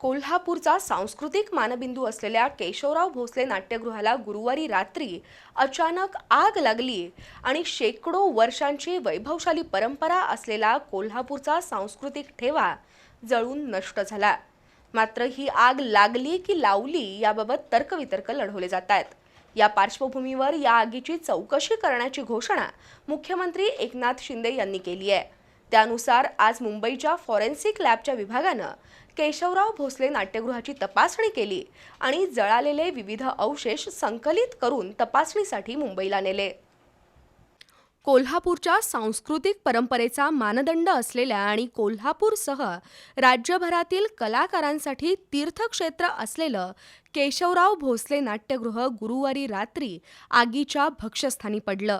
कोल्हापूरचा सांस्कृतिक मानबिंदू असलेल्या केशवराव भोसले नाट्यगृहाला गुरुवारी रात्री अचानक आग लागली आणि शेकडो वर्षांची वैभवशाली परंपरा असलेला कोल्हापूरचा सांस्कृतिक ठेवा जळून नष्ट झाला. मात्र ही आग लागली की लावली याबाबत तर्कवितर्क लढवले जात आहेत या पार्श्वभूमीवर या आगीची चौकशी करण्याची घोषणा मुख्यमंत्री एकनाथ शिंदे यांनी केली आहे. त्यानुसार आज मुंबईच्या फॉरेन्सिक लॅबच्या विभागानं केशवराव भोसले नाट्यगृहाची तपासणी केली आणि जळालेले विविध अवशेष संकलित करून तपासणीसाठी मुंबईला नेले. कोल्हापूरच्या सांस्कृतिक परंपरेचा मानदंड असलेल्या आणि कोल्हापूरसह राज्यभरातील कलाकारांसाठी तीर्थक्षेत्र असलेलं केशवराव भोसले नाट्यगृह गुरुवारी रात्री आगीच्या भक्षस्थानी पडलं.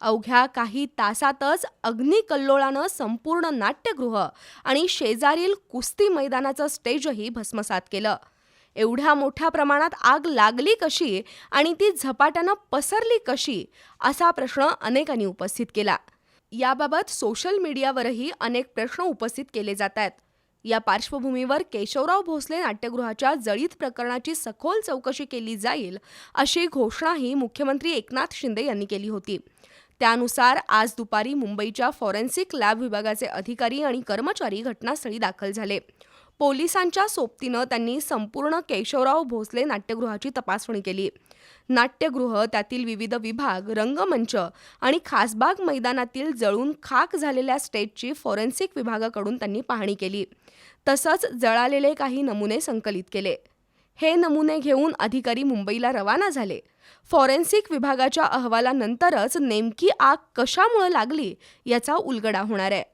अवघ्या काही तासातच अग्निकल्लोळानं संपूर्ण नाट्यगृह आणि शेजारील कुस्ती मैदानाचं स्टेजही भस्मसात केलं. एवढ्या मोठ्या प्रमाणात आग लागली कशी आणि ती झपाट्यानं पसरली कशी असा प्रश्न अनेकांनी उपस्थित केला. याबाबत सोशल मीडियावरही अनेक प्रश्न उपस्थित केले जात आहेत. या पार्श्वभूमीवर केशवराव भोसले नाट्यगृहाच्या जळीत प्रकरणाची सखोल चौकशी केली जाईल अशी घोषणाही मुख्यमंत्री एकनाथ शिंदे यांनी केली होती. त्यानुसार आज दुपारी मुंबईच्या फॉरेन्सिक लॅब विभागाचे अधिकारी आणि कर्मचारी घटनास्थळी दाखल झाले. पोलिसांच्या सोबतीनं त्यांनी संपूर्ण केशवराव भोसले नाट्यगृहाची तपासणी केली. नाट्यगृह त्यातील विविध विभाग रंगमंच आणि खासबाग मैदानातील जळून खाक झालेल्या स्टेजची फॉरेन्सिक विभागाकडून त्यांनी पाहणी केली. तसंच जळालेले काही नमुने संकलित केले. हे नमुने घेऊन अधिकारी मुंबईला रवाना झाले. फॉरेन्सिक विभागाच्या अहवालानंतरच नेमकी आग कशामुळे लागली याचा उलगडा होणार आहे.